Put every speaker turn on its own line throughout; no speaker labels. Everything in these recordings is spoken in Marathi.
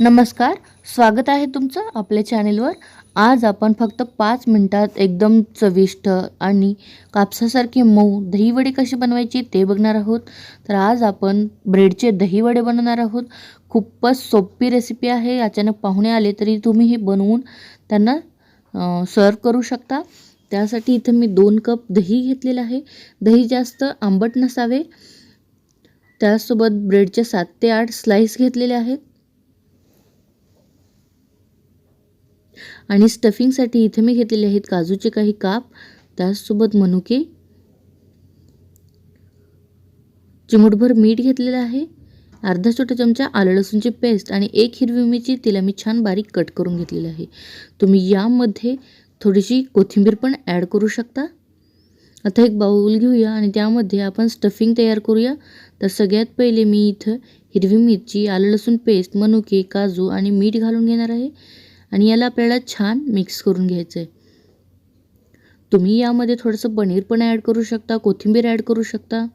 नमस्कार स्वागत आहे तुमचं आपल्या चॅनेलवर. आज आपण फक्त पाच मिनटात एकदम चविष्ट आणि कापसासारखे मऊ दहीवडे कसे बनवायचे ते बघणार आहोत. तर आज आपण ब्रेडचे दहीवडे बनवणार आहोत. खूपच सोपी रेसिपी आहे अचानक पाहुणे आले तरी तुम्ही हे बनवून त्यांना सर्व करू शकता. त्यासाठी इथं मी दोन कप दही घेतलेलं आहे. दही जास्त आंबट नसावे. त्यासोबत ब्रेडचे सात ते आठ स्लाईस घेतलेले आहेत. आणि स्टफिंगसाठी इथे मी घेतलेले आहेत काजूचे काही काप. त्याचसोबत मनुके. चिमूटभर मीठ घेतलेलं आहे. अर्धा छोटा चमचा आलं लसूणची पेस्ट आणि एक हिरवी मिरची तिला मी छान बारीक कट करून घेतलेली आहे. तुम्ही यामध्ये थोडीशी कोथिंबीर पण ॲड करू शकता. आता एक बाऊल घेऊया आणि त्यामध्ये आपण स्टफिंग तयार करूया. तर सगळ्यात पहिले मी इथं हिरवी मिरची आलं लसूण पेस्ट मनुके काजू आणि मीठ घालून घेणार आहे. आणि याला आपल्याला छान मिक्स करून घ्यायचं आहे तुम्ही यामध्ये थोडंसं पनीर पण ॲड करू शकता कोथिंबीर ॲड करू शकता.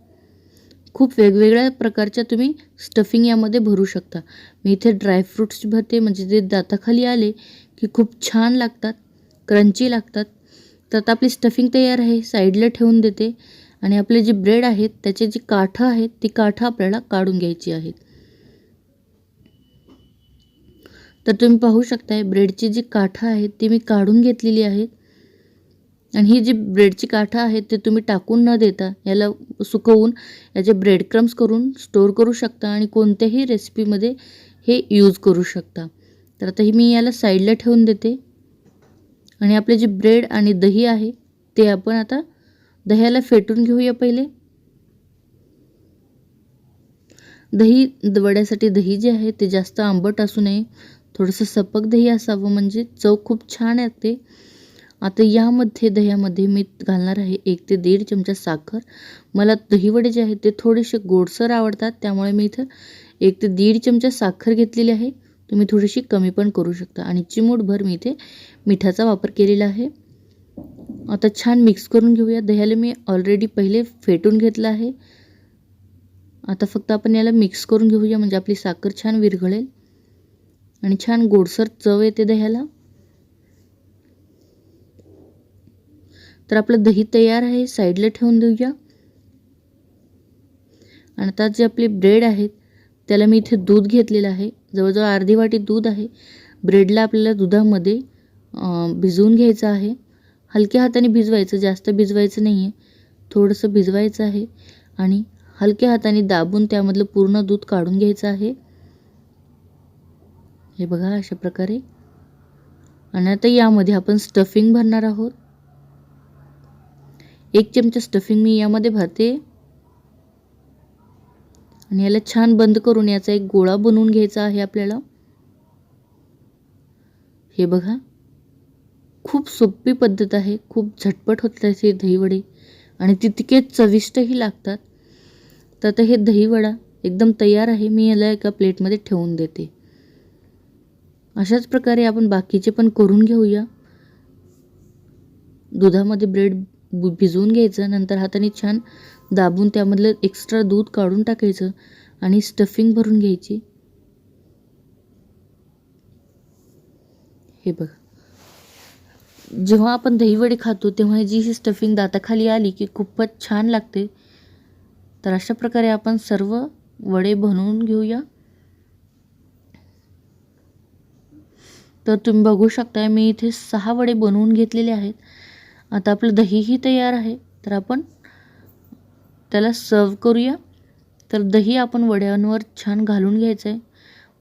खूप वेगवेगळ्या प्रकारच्या तुम्ही स्टफिंग यामध्ये भरू शकता. मी इथे ड्रायफ्रूट्स भरते म्हणजे ते दाताखाली आले की खूप छान लागतात क्रंची लागतात. तर आता आपली स्टफिंग तयार आहे साईडला ठेवून देते. आणि आपले जे ब्रेड आहेत त्याचे जी काठं आहेत ती काठं आपल्याला काढून घ्यायची आहेत. तर तुम्ही पाहू शकताय ब्रेडची जी काठं आहेत ती मी काढून घेतलेली आहेत. आणि ही जी ब्रेडची काठं आहेत ते तुम्ही टाकून न देता याला सुकवून याचे ब्रेड क्रम्स करून स्टोअर करू शकता आणि कोणत्याही रेसिपीमध्ये हे यूज करू शकता. तर आता ही मी याला साईडला ठेवून देते. आणि आपले जे ब्रेड आणि दही आहे ते आपण आता दह्याला फेटून घेऊया पहिले. दही वड्यासाठी दही जे आहे ते जास्त आंबट असू नये. थोडंसं सपक दही असावं म्हणजे चव खूप छान येते. आता यामध्ये दह्यामध्ये मी घालणार आहे एक ते दीड चमचा साखर. मला दहीवडे जे आहेत ते थोडेसे गोडसर आवडतात त्यामुळे मी इथं एक ते दीड चमचा साखर घेतलेली आहे. तुम्ही थोडीशी कमी पण करू शकता. आणि चिमूटभर मी इथे मिठाचा वापर केलेला आहे. आता छान मिक्स करून घेऊया. दह्याला मी ऑलरेडी पहिले फेटून घेतलं आहे. आता फक्त आपण याला मिक्स करून घेऊया म्हणजे आपली साखर छान विरघळेल. आणि छान गोडसर चव येते दह्याला. तर आपलं दही तयार आहे साईडला ठेवून देऊया. आणि आता जे आपले ब्रेड आहेत त्याला मी इथे दूध घेतलेलं आहे. जवळजवळ अर्धी वाटी दूध आहे. ब्रेडला आपल्याला दुधामध्ये भिजवून घ्यायचं आहे. हलक्या हाताने भिजवायचं जास्त भिजवायचं नाही आहे थोडंसं भिजवायचं आहे. आणि हलक्या हाताने दाबून त्यामधलं पूर्ण दूध काढून घ्यायचं आहे. हे बघा अशा प्रकारे. आणि आता यामध्ये आपण स्टफिंग भरणार आहोत. एक चमचा स्टफिंग मी यामध्ये भरते. आणि याला छान बंद करून याचा एक गोळा बनवून घ्यायचा आहे आपल्याला. हे बघा. खूप सोपी पद्धत आहे. खूप झटपट होतात हे दहीवडे. आणि तितकेच चविष्टही लागतात. तर आता हे दहीवडा एकदम तयार आहे. मी याला एका प्लेटमध्ये ठेवून देते. अशाच प्रकारे आपण बाकीचे पण करून घेऊया. दुधामध्ये ब्रेड भिजवून घ्यायचं नंतर हाताने छान दाबून त्यामधलं एक्स्ट्रा दूध काढून टाकायचं आणि स्टफिंग भरून घ्यायची. हे बघा. जेव्हा आपण दहीवडे खातो तेव्हा जी ही स्टफिंग दाताखाली आली की खूपच छान लागते. तर अशा प्रकारे आपण सर्व वडे बनवून घेऊया. तर तुम्ही बघू शकता मी इथे सहा वडे बनवून घेतलेले आहेत. आता आपलं दहीही तयार आहे तर आपण त्याला सर्व करूया. तर दही आपण वड्यांवर छान घालून घ्यायचं आहे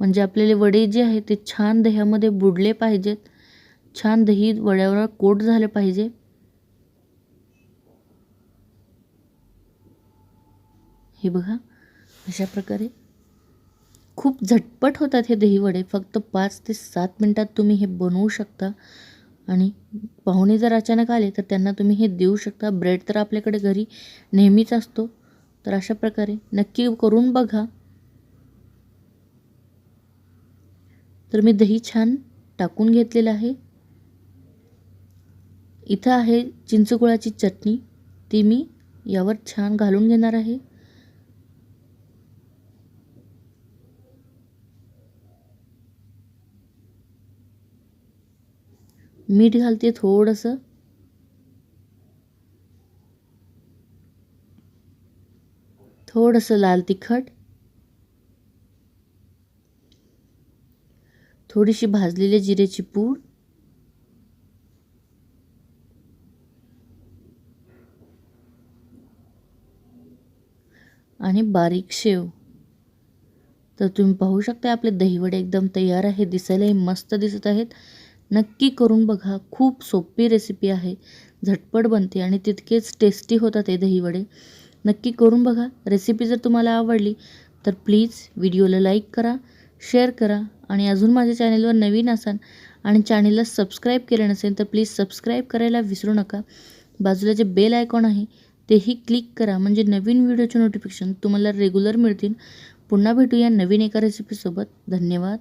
म्हणजे आपलेले वडे जे आहे ते छान दह्यामध्ये बुडले पाहिजेत. छान दही वड्यावर कोट झाले पाहिजे. हे बघा अशा प्रकारे खूप झटपट होतात हे दहीवडे. फक्त पाच ते सात मिनटात तुम्ही हे बनवू शकता. आणि पाहुणे जर अचानक आले तर त्यांना तुम्ही हे देऊ शकता. ब्रेड तर आपल्याकडे घरी नेहमीच असतो. तर अशा प्रकारे नक्की करून बघा. तर मी दही छान टाकून घेतलेलं आहे. इथं आहे चिंचगुळाची चटणी. ती मी यावर छान घालून घेणार आहे. मीठ घालते थोडंसं. थोडंसं लाल तिखट. थोडीशी भाजलेली जिऱ्याची पूड. आणि बारीक शेव. तर तुम्ही पाहू शकता आपले दहीवडे एकदम तयार आहे दिसायलाही मस्त दिसत आहेत. नक्की करून बघा. खूप सोपी रेसिपी आहे. झटपट बनते आणि तितकेच टेस्टी होतात ते दहीवडे. नक्की करून बघा. रेसिपी जर तुम्हाला आवडली तर प्लीज व्हिडिओला लाईक करा शेअर करा आणि अजून माझ्या चॅनलवर नवीन असाल आणि चॅनेलला सबस्क्राईब केलं नसेल तर प्लीज सबस्क्राईब करायला विसरू नका. बाजूला जे बेल आयकॉन आहे तेही क्लिक करा. म्हणजे नवीन व्हिडिओचे नोटिफिकेशन तुम्हाला रेग्युलर मिळतील. पुन्हा भेटूया नवीन एका रेसिपीसोबत धन्यवाद.